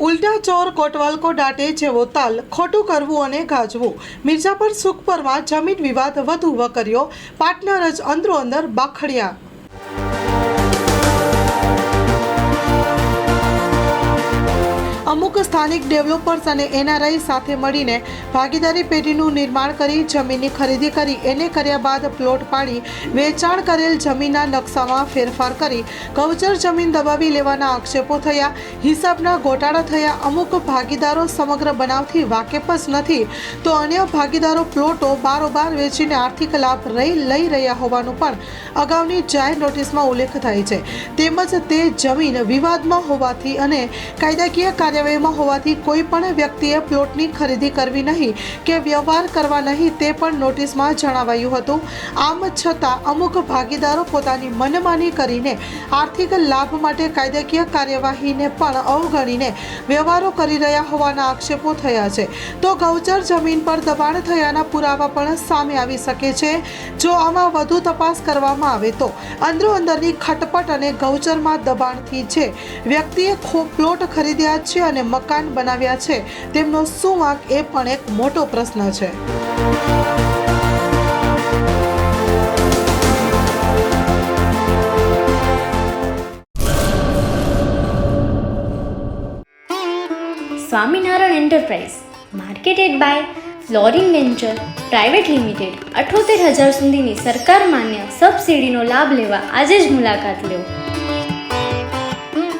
ઉલટા ચોર કોટવાલકો દાટે જેવો તાલ, ખોટું કરવું અને ગાજવું. મિર્ઝાપર સુખપરમાં જમીન વિવાદ વધુ વકર્યો. પાર્ટનર જ અંદરો અંદર બાખડ્યા. અમુક સ્થાનિક ડેવલપર્સ અને એનઆરઆઈ સાથે મળીને ભાગીદારી પેઢીનું નિર્માણ કરી જમીનની ખરીદી કરી. એને કર્યા બાદ પ્લોટ પાડી, વેચાણ કરેલ જમીનના નકશામાં ફેરફાર કરી. ગૌચર જમીન દબાવી લેવાના આક્ષેપો થયા. હિસાબના ગોટાળા થયા. અમુક ભાગીદારો સમગ્ર બનાવથી વાકેફ જ નથી. તો અન્ય ભાગીદારો પ્લોટો બારોબાર વેચીને આર્થિક લાભ રહી, લઈ રહ્યા હોવાનું પણ અગાઉની જાહેર નોટિસમાં ઉલ્લેખ થાય છે. તેમજ તે જમીન વિવાદમાં હોવાથી અને કાયદાકીય કાર્યવાહીમાં હોવાથી કોઈ પણ વ્યક્તિએ પ્લોટની ખરીદી કરવી નહીં કે વ્યવહાર કરવા નહીં તે પણ નોટિસમાં જણાવાયું હતું. આમ છતાં અમુક ભાગીદારો પોતાની મનમાની કરીને આર્થિક લાભ માટે કાયદાકીય કાર્યવાહીને પણ અવગણીને વ્યવહારો કરી રહ્યા હોવાના આક્ષેપો થયા છે. તો ગૌચર જમીન પર દબાણ થયાના પુરાવા પણ સામે આવી શકે છે. જો આમાં વધુ તપાસ કરવામાં આવે તો અંદરો અંદરની ખટપટ અને ગૌચરમાં દબાણથી છે. વ્યક્તિએ પ્લોટ ખરીદ્યા છે અને મકાન બનાવ્યા છે. તેમનો શું વાંક એ પણ એક મોટો પ્રશ્ન છે. Swaminarayan enterprise, marketed by flooring venture, private limited, અઠોતેર હજાર સુધીની સરકાર માન્ય સબસિડીનો લાભ લેવા આજે જ મુલાકાત લો.